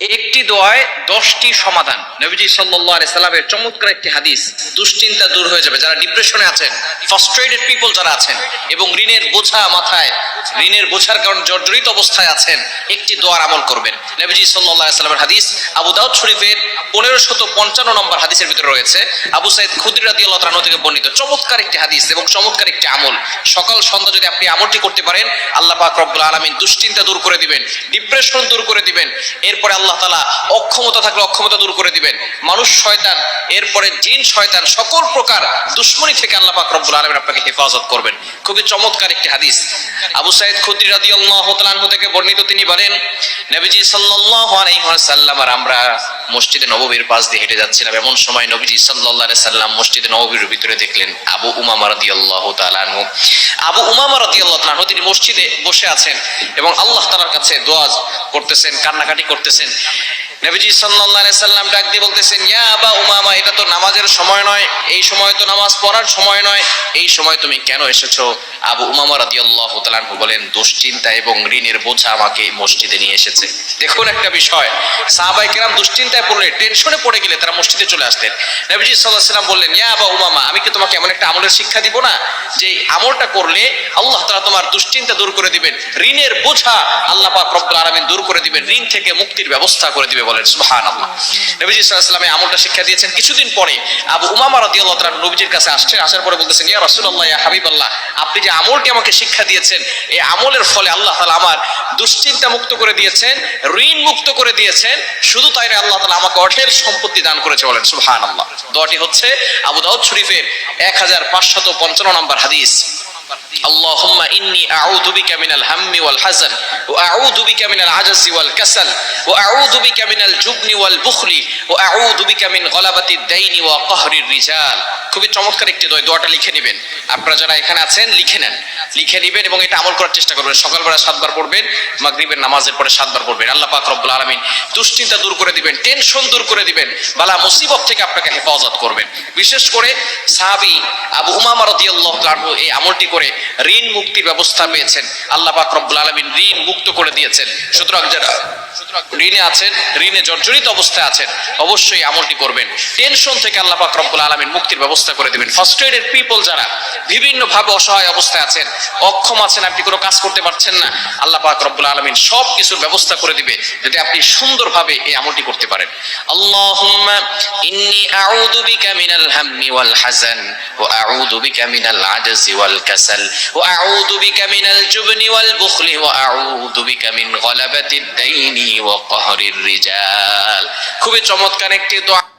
একটি দোয়ায় দশটি সমাধান। নবীজি সাল্লাহ সাল্লামের চমৎকার একটি হাদিস, দুশ্চিন্তা দূর হয়ে যাবে। যারা ডিপ্রেশনে আছেন ফ্রাস্ট্রেটেড পিপল যারা আছেন, এবং ঋণের বোঝা মাথায়, ঋণের বোঝার কারণে জর্জরিত অবস্থায় আছেন, একটি দোয়ার আমল করবেন। নবীজি সাল্লাহ সাল্লামের হাদিস, আবু দাউদ শরীফের পনেরো শত পঞ্চান্ন নম্বর হাদিসের ভিতরে রয়েছে। আবু সাইদ খুদ্রি রাদি আল্লাহ থেকে বর্ণিত চমৎকার একটি হাদিস এবং চমৎকার একটি আমল। সকাল, সন্ধ্যা যদি আপনি আমলটি করতে পারেন, আল্লাহ পাক রব্বুল আলামিন দুশ্চিন্তা দূর করে দিবেন ডিপ্রেশন দূর করে দিবেন। এরপরে আল্লাহ তালা অক্ষমতা থাকলে অক্ষমতা দূর করে দিবেন। মানুষ শয়তান, এরপরে জিন শয়তান, সকল প্রকার দুশ্মনী থেকে আল্লাহ পাক রব্বুল আলমের আপনাকে হেফাজত করবেন। খুবই চমৎকার একটি হাদিস। আবু সাইদ খুদ্রি রাদি আল্লাহ থেকে বর্ণিত তিনি বলেন, নবীজি সাল্লাহ আলাইহি সাল্লাম আর আমরা মসজিদে নববীর পাশ দিয়ে হেঁটে যাচ্ছিলাম। এমন সময় নবীজি সাল্লাহ সাল্লাম মসজিদে নববীর ভিতরে দেখলেন আবু উমা মারাদি আল্লাহ আনহু। আবু উমামা রাদিয়াল্লাহু আল্লাহ তিনি মসজিদে বসে আছেন এবং আল্লাহ তালার কাছে দোয়াজ করতেছেন, কান্নাকাটি করতেছেন। নবীজি সাল্লাল্লাহু আলাইহি সাল্লাম ডাক দিয়ে বলতেছেন, ইয়া আবা উমামা, এটা তো নামাজের সময় নয়, এই সময় তো নামাজ পড়ার সময় নয়, এই সময় তুমি কেন এসেছ? আবু উমামা রাদিয়াল্লাহু তাআলা বলেন, দুশ্চিন্তা এবং ঋণের বোঝা আমাকে মসজিদে নিয়ে এসেছে। দেখুন একটা বিষয় সাহাবাই কেরাম দুশ্চিন্তায় পড়লে, টেনশনে পড়ে গেলে তারা মসজিদে চলে আসতেন। নবীজি সাল্লাল্লাহু আলাইহি সাল্লাম বললেন, ইয়া আবা উমামা, আমি কি তোমাকে এমন একটা আমলের শিক্ষা দিব না, যে আমলটা করলে আল্লাহ তাআলা তোমার দুশ্চিন্তা দূর করে দিবেন, ঋণের বোঝা আল্লাহ পাক রব্বুল আলামিন দূর করে দিবেন, ঋণ থেকে মুক্তির ব্যবস্থা করে দিবে বলেন, সুবহানাল্লাহ। নবীজি সাল্লাল্লাহু আলাইহি আমলটা শিক্ষা দিয়েছেন। কিছুদিন পরে আবু উমামা রাদিয়াল্লাহু তাআলা নবীজির কাছে আসছেন, আসার পরে বলতেছেন, ইয়া রাসূলুল্লাহ, ইয়া হাবিবাল্লাহ, আপনি যে আমলটি আমাকে শিক্ষা দিয়েছেন, এই আমলের ফলে আল্লাহ তাআলা আমার দুশ্চিন্তা মুক্ত করে দিয়েছেন, ঋণ মুক্ত করে দিয়েছেন, শুধু তাই নয়, আল্লাহ তালা আমাকে অঢেল সম্পত্তি দান করেছে বলেন, সুবহানাল্লাহ। দোয়াটি হচ্ছে আবু দাউদ শরীফের এক হাজার পাঁচশত পঞ্চান্ন নম্বর হাদিস। اللهم إني أعوذ بك من الهم والحزن وأعوذ بك من العجز والكسل وأعوذ بك من الجبن والبخل وأعوذ بك من غلبة الدين وقهر الرجال খুবই চমৎকার একটি দোয়া দোয়াটা লিখে নেবেন আপনারা যারা এখানে আছেন লিখে নেন লিখে নেবেন এবং এটা আমল করার চেষ্টা করবেন সকালবেলা সাতবার পড়বেন মাগরিবের নামাজের পরে সাতবার পড়বেন আল্লাহ পাক রব্বুল আলামিন দুশ্চিন্তা দূর করে দিবেন টেনশন দূর করে দিবেন বালা মুসিবত থেকে আপনাকে হেফাজত করবেন বিশেষ করে সাহাবী আবু উমামা রাদিয়াল্লাহু তাআলা আনহু এই আমলটি করে ঋণ মুক্তির ব্যবস্থা পেয়েছেন। আল্লাহ পাক রব্বুল আলামিন ঋণ মুক্ত করে দিয়েছেন। সুতরাং যারা ঋণে আছেন, ঋণে জর্জরিত অবস্থায় আছেন, অবশ্যই আমলটি করবেন। টেনশন থেকে আল্লাহ পাক রব্বুল আলামিন মুক্তির ব্যবস্থা করে দিবেন। ফার্স্ট্রেটেড পিপল যারা বিভিন্ন ভাবে অসহায় অবস্থায় আছেন, অক্ষম আছেন, আপনি কোনো কাজ করতে পারছেন না, আল্লাহ পাক রব্বুল আলামিন সব কিছুর ব্যবস্থা করে দিবে যদি আপনি সুন্দরভাবে এই আমলটি করতে পারেন। আল্লাহুম্মা ইন্নী আউযু বিকা মিনাল হাম্মি ওয়াল হাজান ওয়া আউযু বিকা মিনাল আজজি ওয়াল কাসাল ওয়া আউযু بك من الجبن والبخل বুখলি بك من غلبة الدين وقهر الرجال খুবই চমৎকার একটি দোয়া